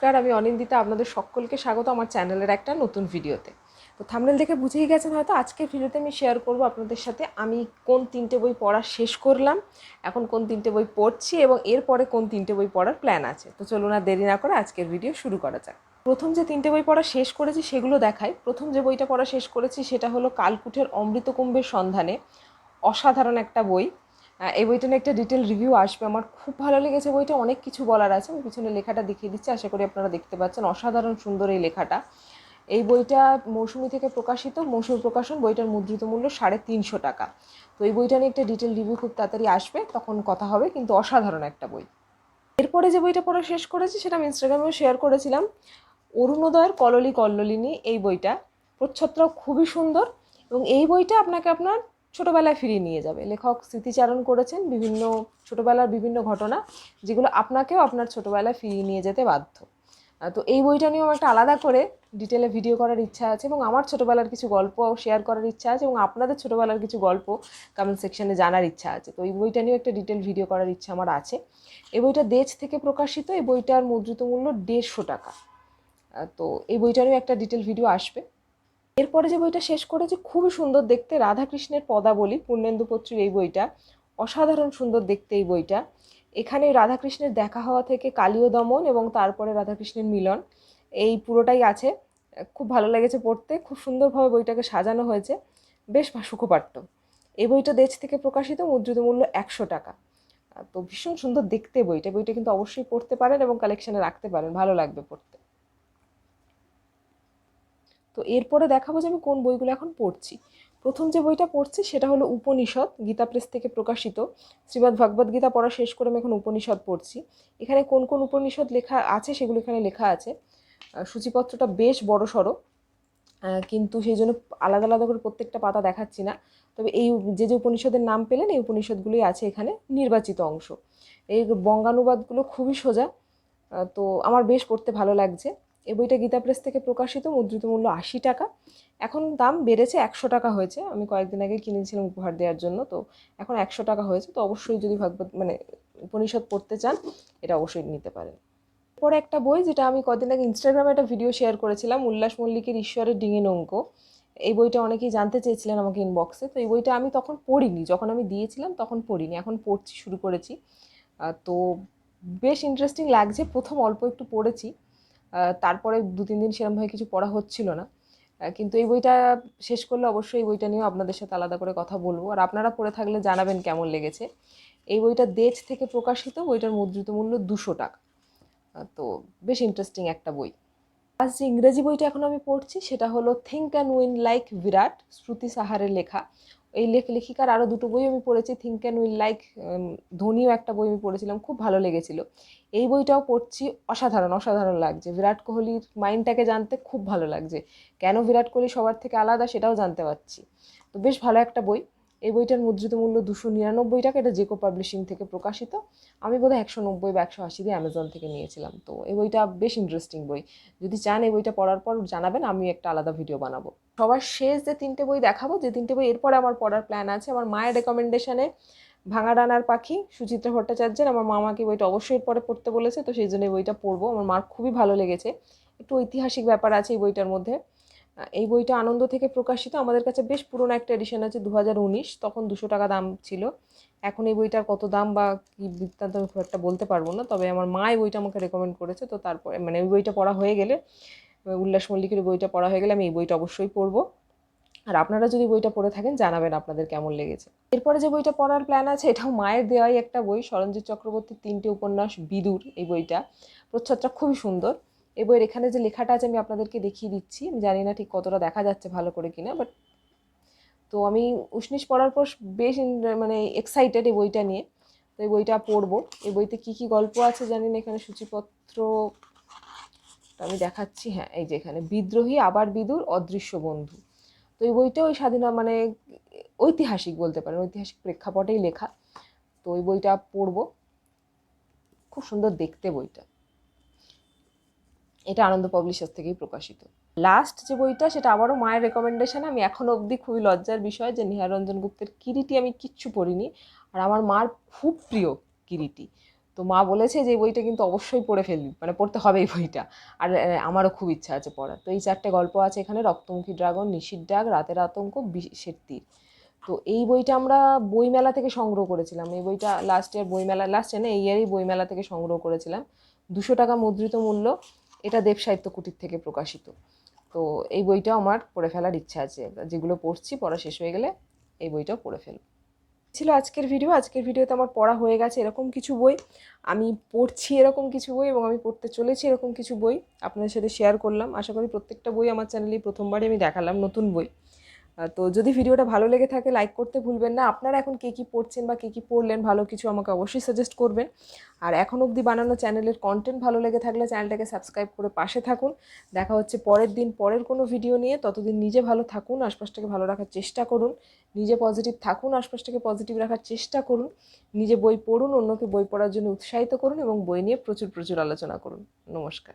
নমস্কার, আমি অনিন্দিতা, আপনাদের সকলকে স্বাগত আমার চ্যানেলের একটা নতুন ভিডিওতে। তো থামনেল দেখে বুঝেই গেছেন হয়তো আজকে ভিডিওতে আমি শেয়ার করব আপনাদের সাথে, আমি কোন তিনটে বই পড়া শেষ করলাম, এখন কোন তিনটে বই পড়ছি এবং এরপরে কোন তিনটে বই পড়ার প্ল্যান আছে। তো চলুন আর দেরি না করে আজকের ভিডিও শুরু করা যাক। প্রথম যে তিনটে বই পড়া শেষ করেছি সেগুলো দেখাই। প্রথম যে বইটা পড়া শেষ করেছি সেটা হলো কালকুঠের অমৃতকুম্ভের সন্ধানে, অসাধারণ একটা বই। এই বইটা নিয়ে একটা ডিটেল রিভিউ আসবে। আমার খুব ভালো লেগেছে বইটা। অনেক কিছু বলার আছে। আমি পিছনে লেখাটা দেখিয়ে দিচ্ছি। আশা করি আপনারা দেখতে পাচ্ছেন। অসাধারণ সুন্দর এই লেখাটা। এই বইটা মৌসুমি থেকে প্রকাশিত। মৌসুমি প্রকাশন বইটার মুদ্রিত মূল্য সাড়ে তিনশো টাকা। তো এই বইটা নিয়ে একটা ডিটেল রিভিউ খুব তাড়াতাড়ি আসবে। তখন কথা হবে। কিন্তু অসাধারণ একটা বই। এরপরে যে বইটা পড়া শেষ করেছি, সেটা আমি ইনস্টাগ্রামেও শেয়ার করেছিলাম। অরুণোদয়ের কললি কল্লোলিনী এই বইটা। প্রচ্ছদটাও খুবই সুন্দর। এবং এই বইটা আপনাকে আপনার ছোটোবেলায় ফিরিয়ে নিয়ে যাবে। লেখক স্মৃতিচারণ করেছেন বিভিন্ন ছোটোবেলার বিভিন্ন ঘটনা, যেগুলো আপনাকেও আপনার ছোটোবেলায় ফিরিয়ে নিয়ে যেতে বাধ্য। তো এই বইটা নিয়েও একটা আলাদা করে ডিটেলে ভিডিও করার ইচ্ছা আছে এবং আমার ছোটোবেলার কিছু গল্প শেয়ার করার ইচ্ছা আছে এবং আপনাদের ছোটোবেলার কিছু গল্প কমেন্ট সেকশানে জানার ইচ্ছা আছে। তো এই বইটা নিয়েও একটা ডিটেল ভিডিও করার ইচ্ছা আমার আছে। এই বইটা দেশ থেকে প্রকাশিত, এই বইটার মুদ্রিত মূল্য দেড়শো টাকা। তো এই বইটা নিয়েও একটা ডিটেল ভিডিও আসবে। এরপরে যে বইটা শেষ করেছি, খুবই সুন্দর দেখতে। রাধাকৃষ্ণের পদাবলী, পূর্ণেন্দু পত্রীর এই বইটা। অসাধারণ সুন্দর দেখতে এই বইটা। এখানে রাধাকৃষ্ণের দেখা হওয়া থেকে কালীয় দমন এবং তারপরে রাধাকৃষ্ণের মিলন। এই পুরোটাই আছে। খুব ভালো লেগেছে পড়তে। খুব সুন্দরভাবে বইটাকে সাজানো হয়েছে। বেশ সুখপাঠ্য। এই বইটা দেশ থেকে প্রকাশিত, মুদ্রিত মূল্য একশো টাকা। তো ভীষণ সুন্দর দেখতে বইটা। বইটা কিন্তু অবশ্যই পড়তে পারেন এবং কালেকশানে রাখতে পারেন। ভালো লাগবে পড়তে। তো এরপরে দেখাবো যে আমি কোন বইগুলো এখন পড়ছি। প্রথম যে বইটা পড়ছি সেটা হলো উপনিষদ, গীতা প্রেস থেকে প্রকাশিত। শ্রীমদ্ ভগবদ গীতা পড়া শেষ করে আমি এখন উপনিষদ পড়ছি। এখানে কোন কোন উপনিষদ লেখা আছে সেগুলো এখানে লেখা আছে। সূচিপত্রটা বেশ বড় সড়ো কিন্তু সেই জন্য আলাদা আলাদা করে প্রত্যেকটা পাতা দেখাচ্ছি না। তবে এই যে যে উপনিষদের নাম পেলেন, এই উপনিষদগুলোই আছে এখানে নির্বাচিত অংশ। এই বঙ্গানুবাদগুলো খুবই সোজা। তো আমার বেশ পড়তে ভালো লাগছে। এই বইটা গীতা প্রেস থেকে প্রকাশিত, মুদ্রিত মূল্য আশি টাকা। এখন দাম বেড়েছে একশো টাকা হয়েছে। আমি কয়েকদিন আগে কিনেছিলাম উপহার দেওয়ার জন্য, তো এখন একশো টাকা হয়েছে। তো অবশ্যই যদি ভাগবত মানে উপনিষদ পড়তে চান, এটা অবশ্যই নিতে পারেন। পরে একটা বই যেটা আমি কদিন আগে ইনস্টাগ্রামে একটা ভিডিও শেয়ার করেছিলাম, উল্লাস মল্লিকের ঈশ্বরের ডিঙে নৌক। এই বইটা অনেকেই জানতে চেয়েছিলেন আমাকে ইনবক্সে তো এই বইটা আমি তখন পড়িনি। যখন আমি দিয়েছিলাম, তখন পড়িনি। এখন পড়ছি, শুরু করেছি। তো বেশ ইন্টারেস্টিং লাগছে। প্রথম অল্প একটু পড়েছি। তারপরে দু তিন দিন সেরমভাবে কিছু পড়া হচ্ছিল না। কিন্তু এই বইটা শেষ করলে অবশ্যই এই বইটা নিয়েও আপনাদের সাথে আলাদা করে কথা বলব। আর আপনারা পড়ে থাকলে জানাবেন কেমন লেগেছে। এই বইটা দেজ থেকে প্রকাশিত, বইটার মুদ্রিত মূল্য দুশো টাকা। তো বেশ ইন্টারেস্টিং একটা বই। আজ যে ইংরেজি বইটা এখন আমি পড়ছি, সেটা হলো think and win like Virat Shruti সাহারের লেখা। এই লেখ লেখিকার আরও দুটো বই আমি পড়েছি থিঙ্ক অ্যান্ড উইল লাইক ধোনিও একটা বই আমি পড়েছিলাম, খুব ভালো লেগেছিল। এই বইটাও পড়ছি, অসাধারণ অসাধারণ লাগছে। বিরাট কোহলির মাইন্ডটাকে জানতে খুব ভালো লাগছে। কেন বিরাট কোহলি সবার থেকে আলাদা সেটাও জানতে পারছি। তো বেশ ভালো একটা বই। এই বইটার মুদ্রিত মূল্য দুশো নিরানব্বই টাকা, এটা জেকো পাবলিশিং থেকে প্রকাশিত। আমি বোধহয় একশো নব্বই বা একশো আশি দিয়ে অ্যামাজন থেকে নিয়েছিলাম। তো এই বইটা বেশ ইন্টারেস্টিং বই। যদি চান এই বইটা পড়ার পর জানাবেন, আমি একটা আলাদা ভিডিও বানাবো। সবার শেষ যে তিনটে বই দেখাবো, যে তিনটে বই এরপরে আমার পড়ার প্ল্যান আছে। আমার মায়ের রেকমেন্ডেশনে ভাঙা ডানার পাখি, সুচিত্রা ভট্টাচার্যের। আমার মামাকে বইটা অবশ্যই পরে পড়তে বলেছে, তো সেই জন্য বইটা পড়ব। আমার মার খুবই ভালো লেগেছে। একটু ঐতিহাসিক ব্যাপার আছে এই বইটার মধ্যে। এই বইটা আনন্দ থেকে প্রকাশিত। আমাদের কাছে বেশ পুরনো একটা এডিশন আছে দু হাজার উনিশ, তখন দুশো টাকা দাম ছিল। এখন এই বইটার কত দাম বা কি বৃত্তান্ত আমি খুব একটা বলতে পারব না, তবে আমার মা এই বইটা আমাকে রেকমেন্ড করেছে। তো তারপরে মানে ওই বইটা পড়া হয়ে গেলে, উল্লাস মল্লিকের বইটা পড়া হয়ে গেলে আমি এই বইটা অবশ্যই পড়ব। আর আপনারা যদি বইটা পড়ে থাকেন, জানাবেন আপনাদের কেমন লেগেছে। এরপরে যে বইটা পড়ার প্ল্যান আছে, এটাও মায়ের দেওয়াই একটা বই সরঞ্জিৎ চক্রবর্তীর তিনটে উপন্যাস বিদুর, এই বইটা। প্রচ্ছদটা খুবই সুন্দর। এই বইয়ের এখানে যে লেখাটা আছে, আমি আপনাদেরকে দেখিয়ে দিচ্ছি। আমি জানি না ঠিক কতটা দেখা যাচ্ছে ভালো করে কিনা বাট তো আমি উষ্ণিস পড়ার পর বেশ মানে এক্সাইটেড এই বইটা নিয়ে। তো এই বইটা পড়ব। এই বইতে কি কি গল্প আছে জানি না, এখানে সূচিপত্র আমি দেখাচ্ছি। হ্যাঁ এই যে এখানে, বিদ্রোহী, আবার বিদুর, অদৃশ্য বন্ধু। তো এই বইটা ওই স্বাধীনতা মানে ঐতিহাসিক বলতে পারেন, ঐতিহাসিক প্রেক্ষাপটেই লেখা। তো ওই বইটা পড়ব। খুব সুন্দর দেখতে বইটা। এটা আনন্দ পাবলিশার্স থেকেই প্রকাশিত। লাস্ট যে বইটা, সেটা আবারও মায়ের রেকমেন্ডেশন আমি এখনও অবধি খুবই লজ্জার বিষয় যে নিহার রঞ্জন গুপ্তের কিরিটি আমি কিচ্ছু পড়িনি। আর আমার মার খুব প্রিয় কিরিটি। তো মা বলেছে যে বইটা কিন্তু অবশ্যই পড়ে ফেলবি মানে পড়তে হবে এই বইটা। আর আমারও খুব ইচ্ছা আছে পড়ার। তো এই চারটে গল্প আছে এখানে, রক্তমুখী ড্রাগন নিশির ডাক রাতের আতঙ্ক বিষের তীর। তো এই বইটা আমরা বইমেলা থেকে সংগ্রহ করেছিলাম। এই বইটা লাস্ট ইয়ার বইমেলা লাস্ট ইয়ার না, এই ইয়ারই বইমেলা থেকে সংগ্রহ করেছিলাম। দুশো টাকা মুদ্রিত মূল্য। এটা দেব সাহিত্য কুটির থেকে প্রকাশিত। তো এই বইটাও আমার পড়ে ফেলার ইচ্ছা আছে। যেগুলো পড়ছি, পড়া শেষ হয়ে গেলে এই বইটাও পড়ে ফেলব। ছিল আজকের ভিডিও আজকের ভিডিওতে আমার পড়া হয়ে গেছে এরকম কিছু বই। আমি পড়ছি এরকম কিছু বই এবং আমি পড়তে চলেছি এরকম কিছু বই। আপনাদের সাথে শেয়ার করলাম। আশা করি প্রত্যেকটা বই আমার চ্যানেলে প্রথমবারই আমি দেখালাম নতুন বই। তো যদি ভিডিওটা ভালো লেগে থাকে লাইক করতে ভুলবেন না। আপনারা এখন কে কী পড়ছেন বা কে কী পড়লেন, ভালো কিছু আমাকে অবশ্যই সাজেস্ট করবেন। আর এখন অবধি বানানো চ্যানেলের কন্টেন্ট ভালো লেগে থাকলে চ্যানেলটাকে সাবস্ক্রাইব করে পাশে থাকুন। দেখা হচ্ছে পরের দিন, পরের কোনো ভিডিও নিয়ে। ততদিন নিজে ভালো থাকুন, আশপাশটাকে ভালো রাখার চেষ্টা করুন। নিজে পজিটিভ থাকুন, আশপাশটাকে পজিটিভ রাখার চেষ্টা করুন। নিজে বই পড়ুন, অন্যকে বই পড়ার জন্য উৎসাহিত করুন এবং বই নিয়ে প্রচুর প্রচুর আলোচনা করুন। নমস্কার।